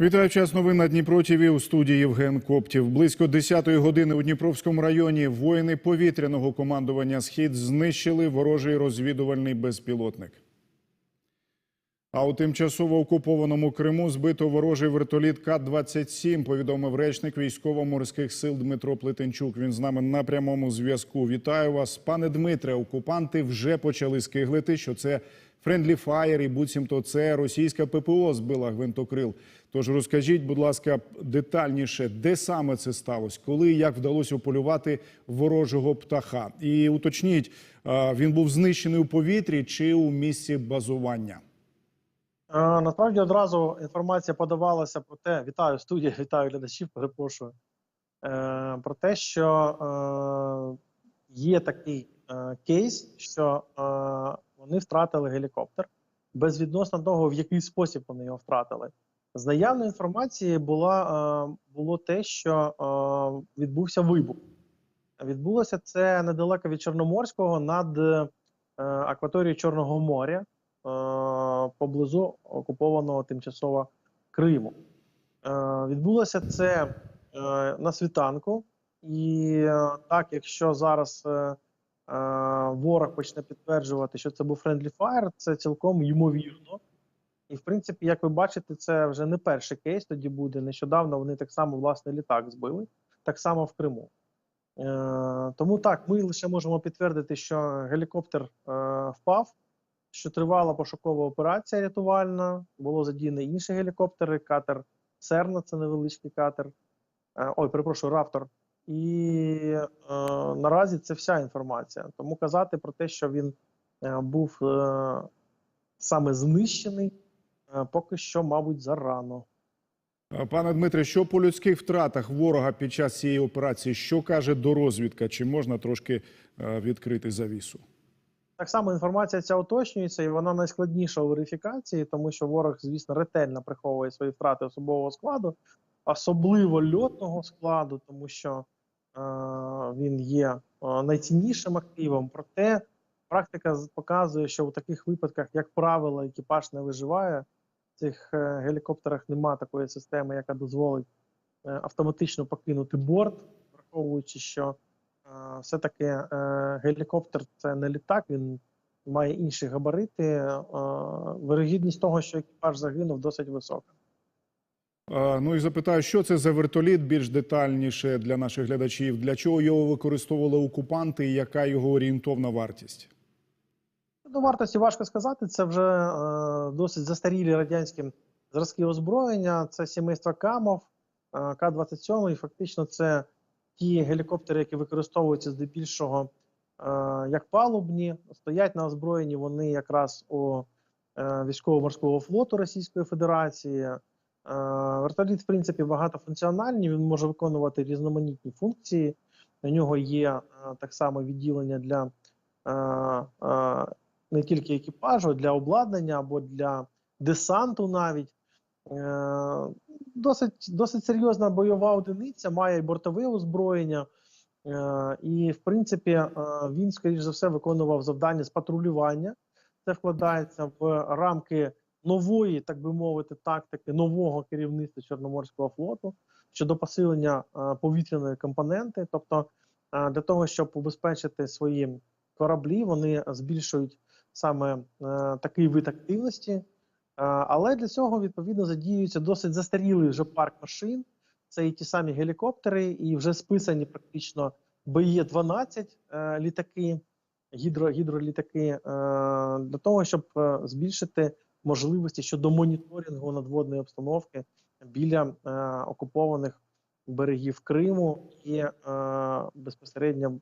Вітаю час новин на Дніпро у студії Євген Коптів. Близько 10-ї години у Дніпровському районі воїни повітряного командування «Схід» знищили ворожий розвідувальний безпілотник. А у тимчасово окупованому Криму збито ворожий вертоліт К-27, повідомив речник військово-морських сил Дмитро Плетенчук. Він з нами на прямому зв'язку. Вітаю вас, пане Дмитре. Окупанти вже почали скиглити, що це френдлі фаєр і буцімто це російська ППО збила гвинтокрил. Тож розкажіть, будь ласка, детальніше, де саме це сталося, коли і як вдалося ополювати ворожого птаха? І уточніть, він був знищений у повітрі чи у місці базування? Е, Насправді одразу інформація подавалася про те, вітаю студію, вітаю глядачів, перепрошую. Е, Про те, що е, є такий кейс, що вони втратили гелікоптер безвідносно того, в який спосіб вони його втратили. З наявної інформації була, е, було те, що е, відбувся вибух. Відбулося це недалеко від Чорноморського над е, акваторією Чорного моря. Поблизу окупованого тимчасово Криму. Відбулося це на світанку, і так, якщо зараз ворог почне підтверджувати, що це був friendly fire, це цілком ймовірно. І, в принципі, як ви бачите, це вже не перший кейс тоді буде. Нещодавно вони так само власне літак збили, так само в Криму. Е, тому так, ми лише можемо підтвердити, що гелікоптер е, впав, що тривала пошукова операція рятувальна, було задіяні інші гелікоптери, катер Серна, це невеличкий катер. Е, ой, перепрошую, Раптор. І е, наразі це вся інформація. Тому казати про те, що він е, був е, саме знищений, поки що, мабуть, зарано. Пане Дмитре, що по людських втратах ворога під час цієї операції? Що каже дорозвідка? Чи можна трошки е, відкрити завісу? Так само інформація ця уточнюється, і вона найскладніша у верифікації, тому що ворог, звісно, ретельно приховує свої втрати особового складу, особливо льотного складу, тому що е, він є е, найціннішим активом. Проте практика показує, що у таких випадках, як правило, екіпаж не виживає. Цих е, гелікоптерах немає такої системи, яка дозволить е, автоматично покинути борт, враховуючи, що е, все-таки гелікоптер це не літак, він має інші габарити. Вирогідність того, що екіпаж загинув, досить висока. Ну і запитаю, що це за вертоліт більш детальніше для наших глядачів? Для чого його використовували окупанти і яка його орієнтовна вартість? До вартості важко сказати. Це вже е, досить застарілі радянські зразки озброєння. Це сімейство Камов, е, К-27. І фактично це ті гелікоптери, які використовуються здебільшого е, як палубні, стоять на озброєнні вони якраз у е, військово-морського флоту Російської Федерації. Е, Вертоліт, в принципі, багатофункціональний, він може виконувати різноманітні функції. У нього є е, так само відділення для е, е, не тільки екіпажу, для обладнання або для десанту навіть. Е, Досить, досить серйозна бойова одиниця, має і бортове озброєння. Е, І, в принципі, е, він, скоріш за все, виконував завдання з патрулювання. Це вкладається в рамки нової, так би мовити, тактики нового керівництва Чорноморського флоту щодо посилення повітряної компоненти. Тобто, для того, щоб убезпечити свої кораблі, вони збільшують саме е, такий вид активності. Е, але для цього відповідно задіюється досить застарілий вже парк машин. Це і ті самі гелікоптери, і вже списані практично БЄ-12 е, літаки, гідро, гідролітаки, для того, щоб збільшити можливості щодо моніторингу надводної обстановки біля окупованих берегів Криму і безпосередньо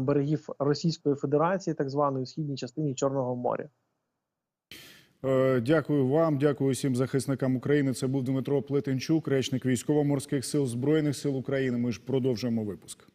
берегів Російської Федерації, так званої східній частині Чорного моря. Е, Дякую вам, дякую всім захисникам України. Це був Дмитро Плетенчук, речник військово-морських сил Збройних сил України. Ми ж продовжуємо випуск.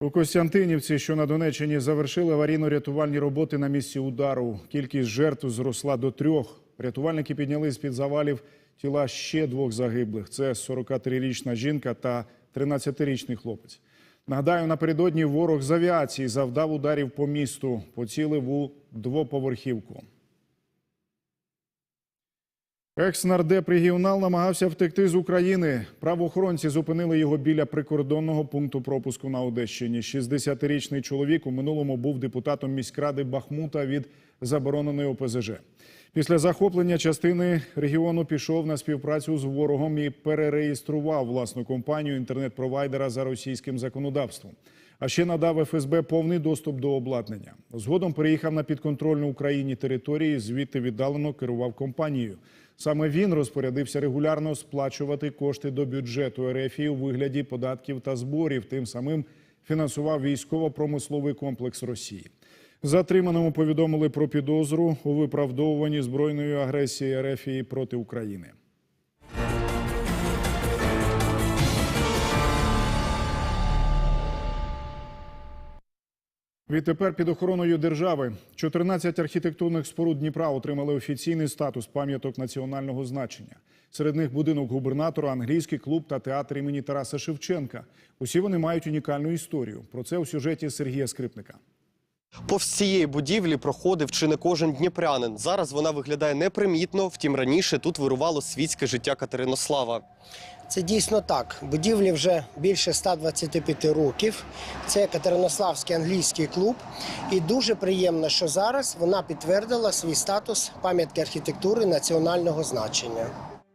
У Костянтинівці, що на Донеччині, завершили аварійно-рятувальні роботи на місці удару. Кількість жертв зросла до трьох. Рятувальники підняли з-під завалів тіла ще двох загиблих. Це 43-річна жінка та 13-річний хлопець. Нагадаю, напередодні ворог з авіації завдав ударів по місту, поцілив у двоповерхівку. Екс-нардеп регіонал намагався втекти з України. Правоохоронці зупинили його біля прикордонного пункту пропуску на Одещині. 60-річний чоловік у минулому був депутатом міськради Бахмута від забороненої ОПЗЖ. Після захоплення частини регіону пішов на співпрацю з ворогом і перереєстрував власну компанію інтернет-провайдера за російським законодавством. А ще надав ФСБ повний доступ до обладнання. Згодом переїхав на підконтрольну Україні території, звідти віддалено керував компанією. Саме він розпорядився регулярно сплачувати кошти до бюджету РФ у вигляді податків та зборів. Тим самим фінансував військово-промисловий комплекс Росії. Затриманому повідомили про підозру у виправдовуванні збройної агресії РФ проти України. Відтепер під охороною держави 14 архітектурних споруд Дніпра отримали офіційний статус пам'яток національного значення. Серед них будинок губернатора, англійський клуб та театр імені Тараса Шевченка. Усі вони мають унікальну історію. Про це у сюжеті Сергія Скрипника. Повз цієї будівлі проходив чи не кожен дніпрянин. Зараз вона виглядає непримітно, втім раніше тут вирувало світське життя Катеринослава. Це дійсно так. Будівлі вже більше 125 років. Це Катеринославський англійський клуб. І дуже приємно, що зараз вона підтвердила свій статус пам'ятки архітектури національного значення.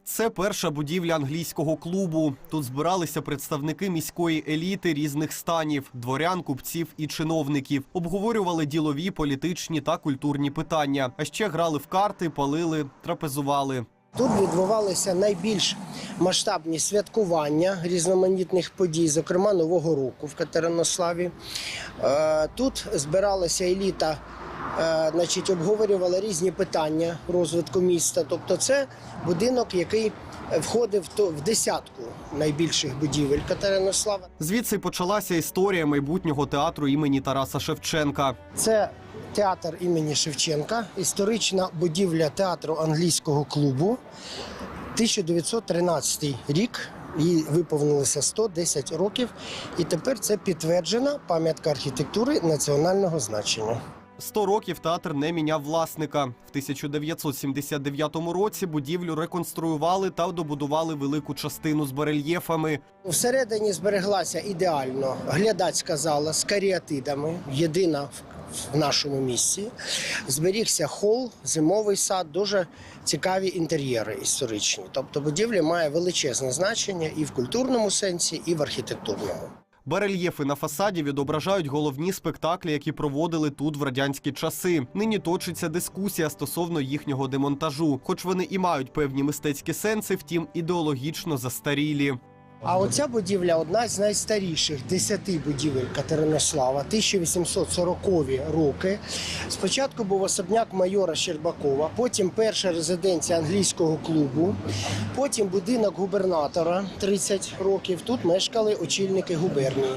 Це перша будівля англійського клубу. Тут збиралися представники міської еліти різних станів, дворян, купців і чиновників. Обговорювали ділові, політичні та культурні питання. А ще грали в карти, палили, трапезували. Тут відбувалися найбільш масштабні святкування різноманітних подій, зокрема Нового року в Катеринославі. Е, Тут збиралася еліта, значить, обговорювала різні питання розвитку міста. Тобто, це будинок, який входив в десятку найбільших будівель Катеринослава. Звідси почалася історія майбутнього театру імені Тараса Шевченка. Це театр імені Шевченка, історична будівля театру англійського клубу. 1913 рік. Їй виповнилося 110 років, і тепер це підтверджена пам'ятка архітектури національного значення. Сто років театр не міняв власника. В 1979 році будівлю реконструювали та добудували велику частину з барельєфами. Всередині збереглася ідеально глядацька зала з каріатидами, єдина в нашому місці. Зберігся хол, зимовий сад, дуже цікаві інтер'єри історичні. Тобто будівля має величезне значення і в культурному сенсі, і в архітектурному. Барельєфи на фасаді відображають головні спектаклі, які проводили тут в радянські часи. Нині точиться дискусія стосовно їхнього демонтажу, хоч вони і мають певні мистецькі сенси, втім ідеологічно застарілі. А оця будівля одна з найстаріших десяти будівель Катеринослава, 1840 роки. Спочатку був особняк майора Щербакова, потім перша резиденція англійського клубу, потім будинок губернатора 30 років. Тут мешкали очільники губернії.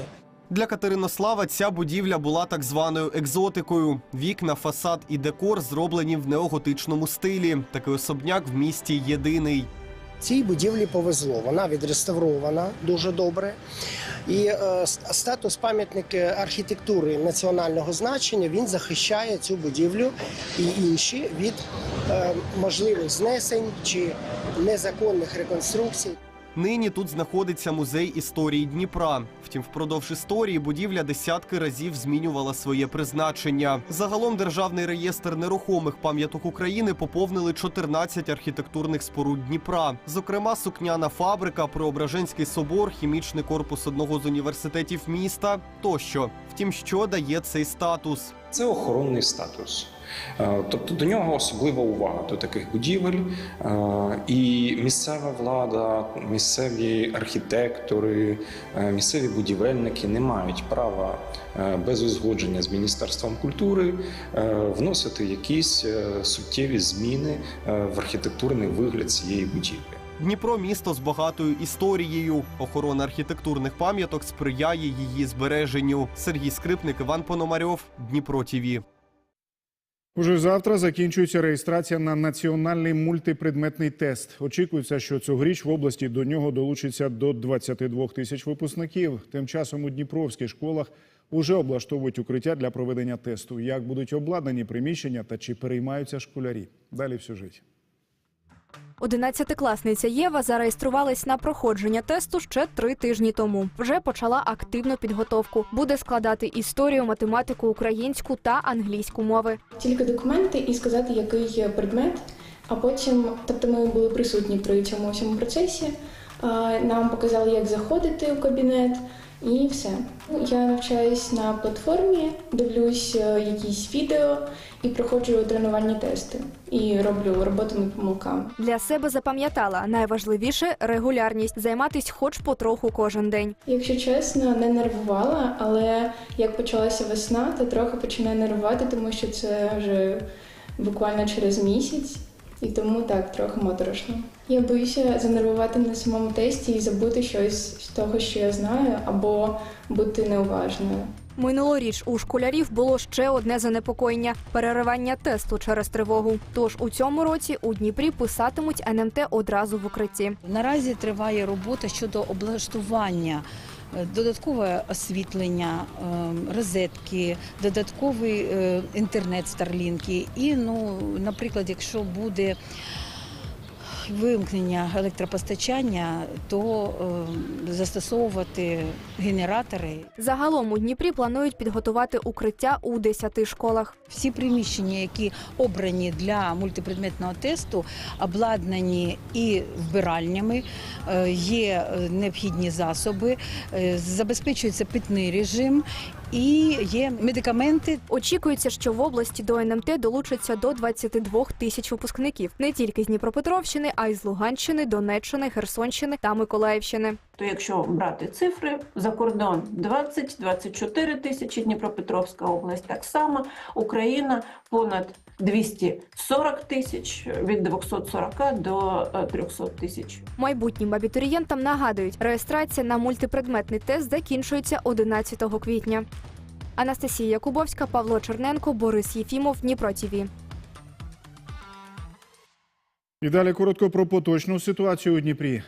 Для Катеринослава ця будівля була так званою екзотикою. Вікна, фасад і декор зроблені в неоготичному стилі. Такий особняк в місті єдиний. Цій будівлі повезло. Вона відреставрована дуже добре. І е, статус пам'ятник архітектури національного значення він захищає цю будівлю і інші від е, можливих знесень чи незаконних реконструкцій. Нині тут знаходиться музей історії Дніпра. Втім, впродовж історії будівля десятки разів змінювала своє призначення. Загалом державний реєстр нерухомих пам'яток України поповнили 14 архітектурних споруд Дніпра. Зокрема, сукняна фабрика, Преображенський собор, хімічний корпус одного з університетів міста тощо. Втім, що дає цей статус? Це охоронний статус. Е, Тобто до нього особлива увага до таких будівель, Е, і місцева влада, місцеві архітектори, е, місцеві будівельники не мають права без узгодження з міністерством культури вносити якісь суттєві зміни в архітектурний вигляд цієї будівлі. Дніпро місто з багатою історією. Охорона архітектурних пам'яток сприяє її збереженню. Сергій Скрипник, Іван Пономарьов, Дніпро ТІВІ. Уже завтра закінчується реєстрація на національний мультипредметний тест. Очікується, що цьогоріч в області до нього долучиться до 22 тисяч випускників. Тим часом у дніпровських школах уже облаштовують укриття для проведення тесту. Як будуть обладнані приміщення та чи переймаються школярі? Далі в сюжеті. Одинадцятикласниця Єва зареєструвалась на проходження тесту ще три тижні тому. Вже почала активну підготовку. Буде складати історію, математику, українську та англійську мови. тільки документи і сказати, який є предмет. А потім, тобто ми були присутні при цьому всьому процесі. Нам показали, як заходити в кабінет, і все. Ну, Я навчаюсь на платформі, дивлюсь е, якісь відео і проходжу тренувальні тести і роблю роботами помилками. Для себе запам'ятала найважливіше регулярність займатись хоч потроху кожен день. Якщо чесно, не нервувала, але як почалася весна, то трохи починає нервувати, тому що це вже буквально через місяць, і тому так трохи моторошно. Я боюся занервувати на самому тесті і забути щось з того, що я знаю, або бути неуважною. Минулоріч у школярів було ще одне занепокоєння переривання тесту через тривогу. Тож у цьому році у Дніпрі писатимуть НМТ одразу в укритті. Наразі триває робота щодо облаштування. Додаткове освітлення, е, розетки, додатковий е, інтернет Старлінки. І, ну, наприклад, якщо буде вимкнення електропостачання, то е, застосовувати генератори. Загалом у Дніпрі планують підготувати укриття у 10 школах. Всі приміщення, які обрані для мультипредметного тесту, обладнані і вбиральнями, е, є е, необхідні засоби, забезпечується питний режим і є медикаменти. Очікується, що в області до НМТ долучаться до 22 тисяч випускників не тільки з Дніпропетровщини, а й з Луганщини, Донеччини, Херсонщини та Миколаївщини. То якщо брати цифри, за кордон 20-24 тисячі, Дніпропетровська область так само, Україна понад 240 тисяч, від 240 до е, 300 тисяч. Майбутнім абітурієнтам нагадують, реєстрація на мультипредметний тест закінчується 11 квітня. Анастасія Якубовська, Павло Черненко, Борис Єфімов, Дніпро ТІВІ. І далі коротко про поточну ситуацію у Дніпрі.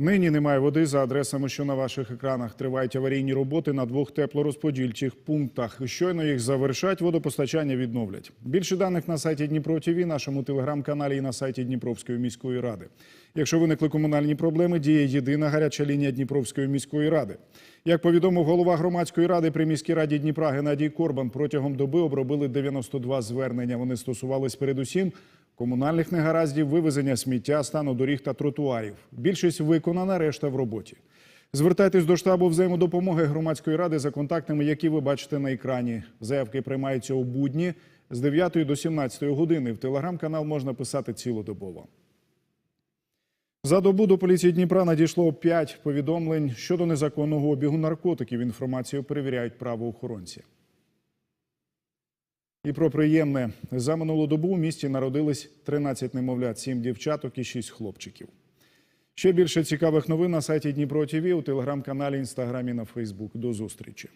Нині немає води за адресами, що на ваших екранах. Тривають аварійні роботи на двох теплорозподільчих пунктах. Щойно їх завершать, водопостачання відновлять. Більше даних на сайті Дніпро ТІВІ, нашому телеграм-каналі і на сайті Дніпровської міської ради. Якщо виникли комунальні проблеми, діє єдина гаряча лінія Дніпровської міської ради. Як повідомив голова громадської ради при міській раді Дніпра Геннадій Корбан, протягом доби обробили 92 звернення. Вони стосувались передусім комунальних негараздів, вивезення сміття, стану доріг та тротуарів. Більшість виконана, решта в роботі. Звертайтесь до штабу взаємодопомоги громадської ради за контактами, які ви бачите на екрані. Заявки приймаються у будні з 9 до 17 години. В телеграм-канал можна писати цілодобово. За добу до поліції Дніпра надійшло 5 повідомлень щодо незаконного обігу наркотиків. Інформацію перевіряють правоохоронці. І про приємне. За минулу добу в місті народились 13 немовлят, 7 дівчаток і 6 хлопчиків. Ще більше цікавих новин на сайті Дніпро ТІВІ, у телеграм-каналі, інстаграмі на Фейсбук. До зустрічі.